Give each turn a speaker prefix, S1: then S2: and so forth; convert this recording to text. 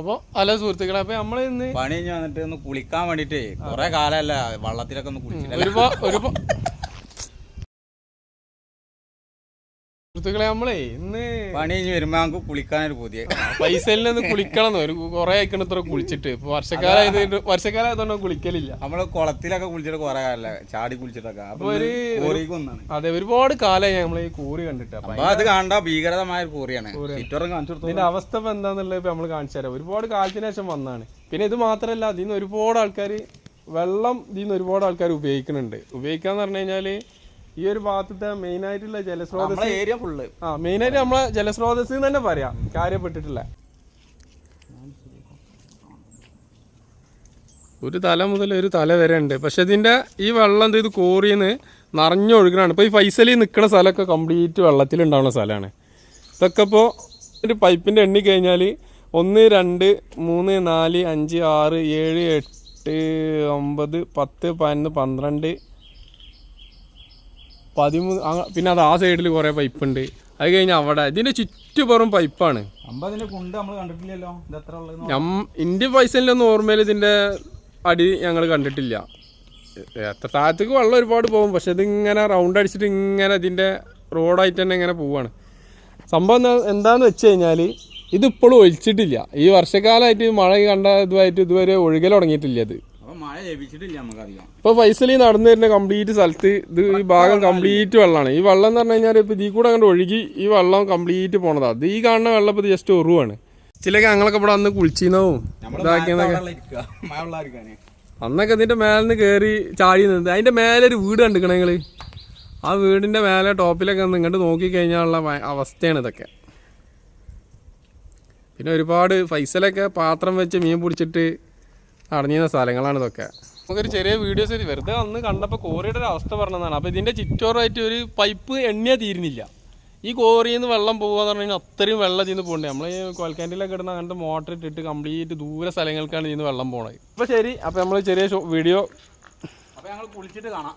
S1: അപ്പൊ അല്ല സുഹൃത്തുക്കളെ അപ്പൊ നമ്മൾ ഇന്ന്
S2: പണി കഴിഞ്ഞ് വന്നിട്ട് ഒന്ന് കുളിക്കാൻ വേണ്ടിട്ട് കൊറേ കാലല്ല വള്ളത്തിലൊക്കെ ഒന്ന് കുളിച്ചില്ല
S1: ഒരുപാട് ഒരുപാട് സുഹൃത്തുക്കളെ നമ്മളേ ഇന്ന്
S2: പണി കഴിഞ്ഞ് വരുമ്പോ നമുക്ക് കുളിക്കാനൊരു പുതിയ
S1: പൈസ ഒന്ന് കുളിക്കണം ഒരു കുറെ ആയിക്കണം ഇത്ര കുളിച്ചിട്ട് ഇപ്പൊ വർഷക്കാലായത് വർഷക്കാലായതുകൊണ്ട് കുളിക്കലില്ല
S2: നമ്മള് കുളത്തിലൊക്കെ കുളിച്ചിട്ട് കുറെ കാലല്ല ചാടി കുളിച്ചിട്ടൊക്കെ അപ്പൊ ഒരു കോറിക്ക്
S1: അതെ ഒരുപാട് കാലമായി നമ്മൾ ഈ കൂറി കണ്ടിട്ട്
S2: അപ്പൊ അത് കാണണ്ട ഭീകരതമായ ഒരു കൂറിയാണ് ഇതിന്റെ
S1: അവസ്ഥ ഇപ്പൊ എന്താന്നുള്ളത് നമ്മൾ കാണിച്ചു തരാം ഒരുപാട് കാലത്തിന് ശേഷം വന്നാണ് പിന്നെ ഇത് മാത്രല്ല അതിൽ ഒരുപാട് ആൾക്കാർ വെള്ളം ഇതിൽ ഒരുപാട് ആൾക്കാർ ഉപയോഗിക്കുന്നുണ്ട് ഉപയോഗിക്കാന്ന് പറഞ്ഞു കഴിഞ്ഞാല് ഈ ഒരു ഭാഗത്തെ മെയിൻ ആയിട്ടുള്ള ജലസ്രോതസ് ഏരിയ ഫുള്ള് ആ മെയിൻ ആയിട്ട് നമ്മളെ ജലസ്രോതസ് തന്നെ പറയാം കാര്യപ്പെട്ടിട്ടില്ല ഒരു തല മുതൽ ഒരു തല വരെ ഉണ്ട് പക്ഷെ ഇതിന്റെ ഈ വെള്ളം എന്ത് ഇത് കോറിന്ന് നിറഞ്ഞൊഴുകണാണ് ഇപ്പൊ ഈ ഫൈസലി നിൽക്കുന്ന സ്ഥലമൊക്കെ കംപ്ലീറ്റ് വെള്ളത്തിലുണ്ടാവുന്ന സ്ഥലമാണ് ഇതൊക്കെ ഇപ്പോ ഒരു പൈപ്പിന്റെ എണ്ണി കഴിഞ്ഞാൽ ഒന്ന് രണ്ട് മൂന്ന് നാല് അഞ്ച് ആറ് ഏഴ് എട്ട് ഒമ്പത് പത്ത് പതിനൊന്ന് പന്ത്രണ്ട് പതിമൂന്ന് പിന്നെ അത് ആ സൈഡിൽ കുറേ പൈപ്പ് ഉണ്ട് അത് കഴിഞ്ഞ് അവിടെ ഇതിന്റെ ചുറ്റുപുറം പൈപ്പാണ് എൻ്റെ പൈസയിലൊന്നും ഓർമ്മയിൽ ഇതിന്റെ അടി ഞങ്ങൾ കണ്ടിട്ടില്ല എത്ര താഴത്തേക്ക് വെള്ളം ഒരുപാട് പോകും പക്ഷെ ഇതിങ്ങനെ റൗണ്ട് അടിച്ചിട്ട് ഇങ്ങനെ ഇതിന്റെ റോഡായിട്ട് തന്നെ ഇങ്ങനെ പോവാണ് സംഭവം എന്താന്ന് വെച്ച് കഴിഞ്ഞാൽ ഇതിപ്പോഴും ഒഴിച്ചിട്ടില്ല ഈ വർഷക്കാലമായിട്ട് മഴ കണ്ട ഇതുമായിട്ട് ഇതുവരെ ഒഴുകൽ തുടങ്ങിയിട്ടില്ല ഇത് ഇപ്പൊ ഫൈസലി നടന്നു വരുന്ന കംപ്ലീറ്റ് സ്ഥലത്ത് ഇത് ഈ ഭാഗം കംപ്ലീറ്റ് വെള്ളമാണ് ഈ വെള്ളം എന്ന് പറഞ്ഞു കഴിഞ്ഞാൽ ഇപ്പൊ ഇതിൽ കൂടെ അങ്ങോട്ട് ഒഴുകി ഈ വെള്ളം കംപ്ലീറ്റ് പോണതാ ഇത് ഈ കാണുന്ന വെള്ളം ഇപ്പൊ ജസ്റ്റ് ഉറുവാണ് ചില ഞങ്ങളൊക്കെ ഇവിടെ അന്ന് കുളിച്ചിരുന്നവും അന്നൊക്കെ ഇതിന്റെ മേലെ നിന്ന് കയറി ചാടി നിന്ന് അതിന്റെ മേലൊരു ഒരു വീട് കണ്ടിക്കണേ നിങ്ങള് ആ വീടിന്റെ മേലെ ടോപ്പിലൊക്കെ നിന്ന് ഇങ്ങോട്ട് നോക്കിക്കഴിഞ്ഞാലുള്ള അവസ്ഥയാണ് ഇതൊക്കെ പിന്നെ ഒരുപാട് ഫൈസലൊക്കെ പാത്രം വെച്ച് മീൻ പിടിച്ചിട്ട് അടഞ്ഞിരുന്ന സ്ഥലങ്ങളാണ് ഇതൊക്കെ നമുക്കൊരു ചെറിയ വീഡിയോസ് വെറുതെ വന്ന് കണ്ടപ്പോൾ കോറിയുടെ ഒരു അവസ്ഥ പറഞ്ഞതാണ് അപ്പോൾ ഇതിൻ്റെ ചുറ്റോറായിട്ട് ഒരു പൈപ്പ് എണ്ണിയ തീരുന്നില്ല ഈ കോറിയിൽ നിന്ന് വെള്ളം പോകുകയെന്ന് പറഞ്ഞു കഴിഞ്ഞാൽ അത്രയും വെള്ളം ഇതിന്ന് പോകണ്ടേ നമ്മൾ ഈ കൊൽക്കാൻഡിലൊക്കെ ഇടുന്ന അങ്ങനത്തെ മോട്ടർ ഇട്ടിട്ട് കംപ്ലീറ്റ് ദൂരെ സ്ഥലങ്ങൾക്കാണ് ഇതിന്ന് വെള്ളം പോകണത് അപ്പോൾ ശരി അപ്പോൾ നമ്മൾ ചെറിയ വീഡിയോ അപ്പോൾ ഞങ്ങൾ കുളിച്ചിട്ട് കാണാം